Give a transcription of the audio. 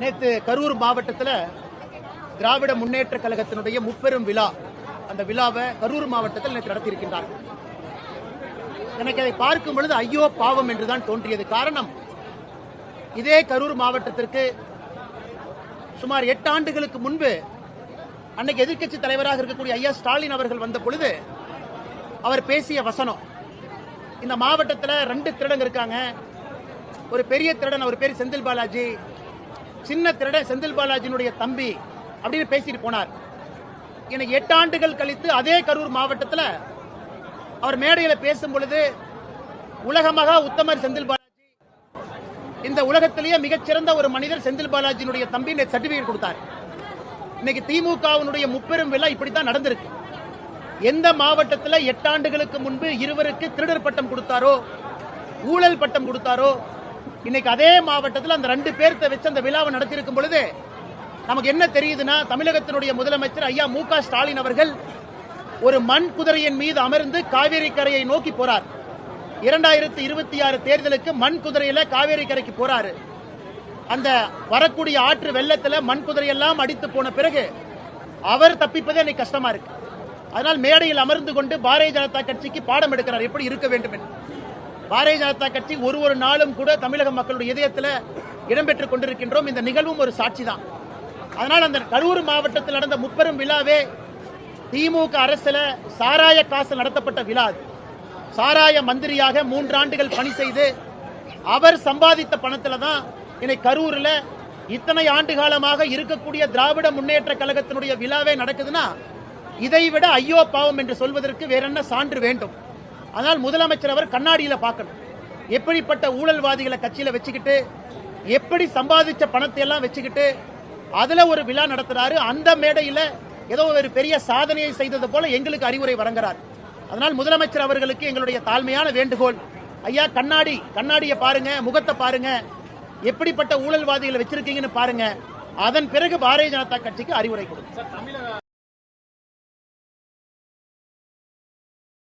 நேற்று கரூர் மாவட்டத்தில் திராவிட முன்னேற்ற கழகத்தினுடைய முப்பெரும் விழா. அந்த விழாவை கரூர் மாவட்டத்தில் நேற்று நடத்தியிருக்கின்றார்கள் எனக்கு அதை பார்க்கும் பொழுது ஐயோ பாவம் என்றுதான் தோன்றியது. காரணம் இதே கரூர் மாவட்டத்திற்கு சுமார் எட்டு ஆண்டுகளுக்கு முன்பு அன்னைக்கு எதிர்க்கட்சி தலைவராக இருக்கக்கூடிய ஐயா ஸ்டாலின் அவர்கள் வந்த பொழுது அவர் பேசிய வசனம் இந்த மாவட்டத்தில் ரெண்டு திருடங்க இருக்காங்க. ஒரு பெரிய திருடன் அவர் பேர் செந்தில் பாலாஜி சின்ன திருடன் செந்தில் பாலாஜியினுடைய தம்பி அப்படின்னு பேசிட்டு போனார். எனக்கு எட்டு ஆண்டுகள் கழித்து அதே கரூர் மாவட்டத்தில் அவர் மேடையில் பேசும் பொழுது உலகமாக உத்தமர் செந்தில் பாலாஜி இந்த உலகத்திலேயே மிகச்சிறந்த ஒரு மனிதர் செந்தில் பாலாஜியினுடைய தம்பி சர்டிபிகேட் கொடுத்தார். இன்னைக்கு திமுகவினுடைய முப்பெரும் விழா இப்படித்தான் நடந்திருக்கு. எந்த மாவட்டத்தில் எட்டாண்டுகளுக்கு முன்பு இருவருக்கு திருடர் பட்டம் கொடுத்தாரோ ஊழல் பட்டம் கொடுத்தாரோ இன்னைக்கு அதே மாவட்டத்தில் அந்த ரெண்டு பேர்த்த வச்சு அந்த விழாவை நடத்தியிருக்கும் பொழுது நமக்கு என்ன தெரியுதுன்னா தமிழகத்தினுடைய முதலமைச்சர் ஐயா மு ஸ்டாலின் அவர்கள் ஒரு மண் குதிரையின் மீது அமர்ந்து காவேரி கரையை நோக்கி போறார். இரண்டாயிரத்தி இருபத்தி ஆறு தேர்தலுக்கு மண் குதிரையில காவேரி கரைக்கு போறாரு. அந்த வரக்கூடிய ஆற்று வெள்ளத்தில் மண் குதிரையெல்லாம் அடித்து போன பிறகு அவர் தப்பிப்பதே எனக்கு கஷ்டமா இருக்கு. அதனால் மேடையில் அமர்ந்து கொண்டு பாரதிய ஜனதா கட்சிக்கு பாடம் எடுக்கிறார். எப்படி இருக்க வேண்டும் என்று. பாரதிய ஜனதா கட்சி ஒரு ஒரு நாளும் கூட தமிழக மக்களுடைய இதயத்தில் இடம்பெற்றுக் கொண்டிருக்கின்றோம். இந்த நிகழ்வும் ஒரு சாட்சி தான் அதனால் அந்த கரூர் மாவட்டத்தில் நடந்த முப்பெரும் விழாவே திமுக அரசில் சாராய காசு நடத்தப்பட்ட விழா சாராய மந்திரியாக மூன்று ஆண்டுகள் பணி செய்து அவர் சம்பாதித்த பணத்தில் தான் இன்னை கரூரில் இத்தனை ஆண்டு காலமாக இருக்கக்கூடிய திராவிட முன்னேற்ற கழகத்தினுடைய விழாவே நடக்குதுன்னா இதை விட ஐயோ பாவம் என்று சொல்வதற்கு வேற என்ன சான்று வேண்டும்? அதனால் முதலமைச்சர் அவர் கண்ணாடியில் பார்க்கணும். எப்படிப்பட்ட ஊழல்வாதிகளை கட்சியில் வச்சுக்கிட்டு எப்படி சம்பாதிச்ச பணத்தை எல்லாம் வச்சுக்கிட்டு அதில் ஒரு விழா நடத்துறாரு. அந்த மேடையில் ஏதோ ஒரு பெரிய சாதனையை செய்தது போல எங்களுக்கு அறிவுரை வழங்குறார். அதனால் முதலமைச்சர் அவர்களுக்கு எங்களுடைய தாழ்மையான வேண்டுகோள். ஐயா கண்ணாடி கண்ணாடியை பாருங்க முகத்தை பாருங்க. எப்படிப்பட்ட ஊழல்வாதிகளை வச்சிருக்கீங்கன்னு பாருங்க. அதன் பிறகு பாரதிய ஜனதா கட்சிக்கு அறிவுரை கொடுங்க.